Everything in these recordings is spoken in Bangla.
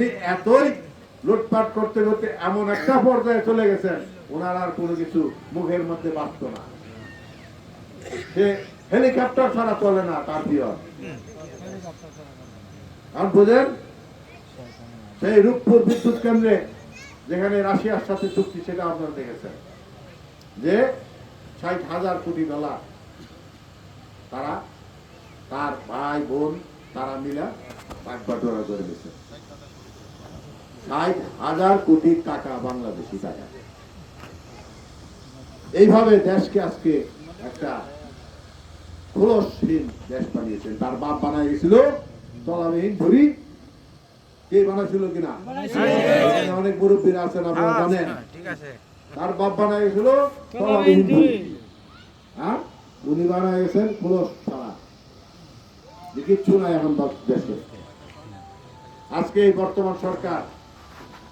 উনি এতই লুটপাট করতে করতে এমন একটা পর্যায়ে চলে গেছেন, ওনার আর কোনো কিছু মুখের মধ্যে বাঁচত না। সে হেলিকপ্টার ছাড়া চলে না, তার পিয়ন। আর সেই রূপপুর বিদ্যুৎ কেন্দ্রে যেখানে রাশিয়ার সাথে চুক্তি, সেটা আপনারা দেখেছেন। যে ষাট হাজার কোটি ডলার তারা, তার ভাই বোন, তারা মিলে বাগবাটোয়ারা করে দিয়েছে। ষাট হাজার কোটি টাকা বাংলাদেশি টাকা। এইভাবে দেশকে আজকে একটা খোলসহীন দেশ বানিয়েছেন। তার বাপ বানায় গেছিল তলাবিহীন ধরি কে বানাইছিল কিনা? অনেক মুরব্বীরা আছেন আপনারা জানেন। তার বাপ বানায় গেছিল তলাবিহীন ধরি হ্যাঁ? উনি বানায় গেছেন খোলস ছাড়া কিচ্ছু নাই এখন দেশে। আজকে এই বর্তমান সরকার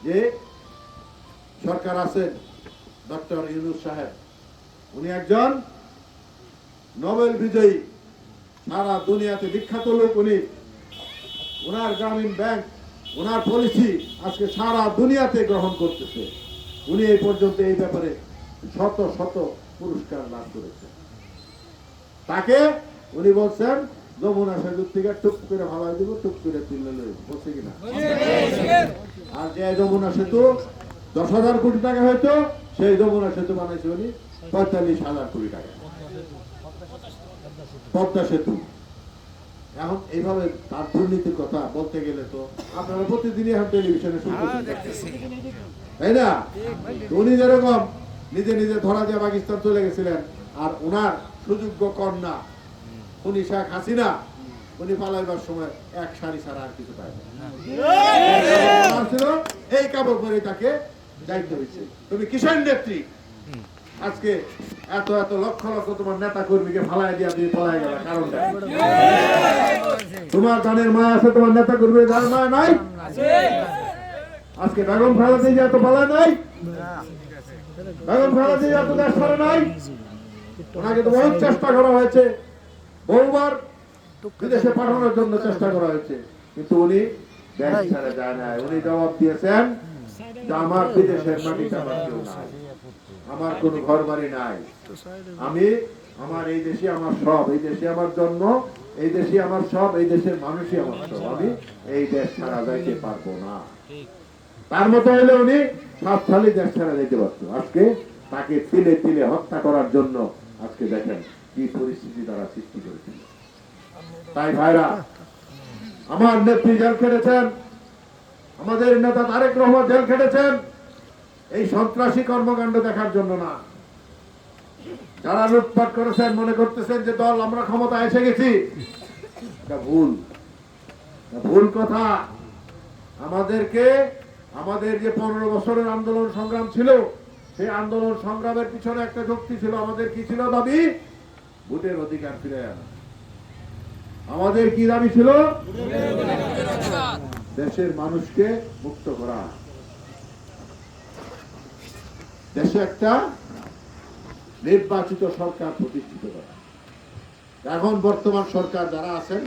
যে সরকার আছেন ডক্টর ইউনুস সাহেব, উনি একজন নোবেল বিজয়ী, সারা দুনিয়াতে বিখ্যাত লোক উনি। ওনার গ্রামীণ ব্যাংক ওনার পলিসি আজকে সারা দুনিয়াতে গ্রহণ করতেছে। উনি এই পর্যন্ত এই ব্যাপারে শত শত পুরস্কার লাভ করেছেন। তাকে উনি বলছেন যমুনা সেতুর থেকে টুক করে ভালাই দিব টুক করে তুলে লই বলছে কিনা? আর যে যমুনা সেতু দশ হাজার কোটি টাকা হয়তো সেই যমুনা সেতু বানাইছে উনি পঁয়তাল্লিশ হাজার কোটি টাকা। পদ্মা সেতু। এখন এইভাবে তার দুর্নীতির কথা বলতে গেলে তো আপনারা প্রতিদিনই এখন টেলিভিশনে তাই না? উনি যেরকম নিজে নিজে ধরা দিয়ে পাকিস্তান চলে গেছিলেন আর ওনার সুযোগ্য কন্যা উনি শেখ হাসিনা উনি পালাইবার সময় এক শাড়ি ছাড়া আর কিছু পায় ছিল, এই কাপড় পরে তাকে দায়িত্ব হয়েছে তুমি কিষাণ নেত্রী। আজকে এত এত লক্ষ লক্ষ তোমার নেতা কর্মীকে ফালাই দিয়া তুমি পলাই গেল কারণটা কি? তোমার গানের মায় আছে তোমার নেতা কর্মীর গানের মায় নাই? আজকে বেগম খালাদি যে এত পালায় নাই? বেগম খালাদি যে এত দেশ নাই? ওনাকে তো বহুত চেষ্টা করা হয়েছে। বহুবার বিদেশে পাঠানোর জন্য চেষ্টা করা হয়েছে। কিন্তু উনি দেশ ছেড়ে যায় না। উনি জবাব দিয়েছেন যে আমার বিদেশের মাটিতে আমার কেউ নাই। আমার কোনো ঘর বাড়ি নাই। আমি আমার এই দেশে আমার সব। এই দেশে আমার জন্ম এই দেশে আমার সব এই দেশের মানুষই আমার সব। আমি এই দেশ ছাড়া যাইতে পারব না। তার মতো হলে উনি সাতশালী দেশ ছাড়া যেতে পারতো। আজকে তাকে তিলে তিলে হত্যা করার জন্য আজকে দেখেন কি পরিস্থিতি তারা সৃষ্টি করেছিল। তাই ভাইরা, আমার নেত্রী জেল খেটেছেন, আমাদের নেতা তারেক রহমান জেল খেটেছেন, এই সন্ত্রাসী কর্মকাণ্ড দেখার জন্য না। যারা লুটপাট করেছেন, মনে করতেছেন যে দল আমরা ক্ষমতা এসে গেছি। ভুল। ভুল কথা। আমাদেরকে, আমাদের যে পনেরো বছরের আন্দোলন সংগ্রাম ছিল, সেই আন্দোলন সংগ্রামের পিছনে একটা শক্তি ছিল, আমাদের কি ছিল দাবি? ভোটের অধিকার ফিরে আনা। আমাদের কি দাবি ছিল? দেশের মানুষকে মুক্ত করা। দেশে একটা নির্বাচিত সরকার প্রতিষ্ঠিত করা। এখন বর্তমান সরকার যারা আছেন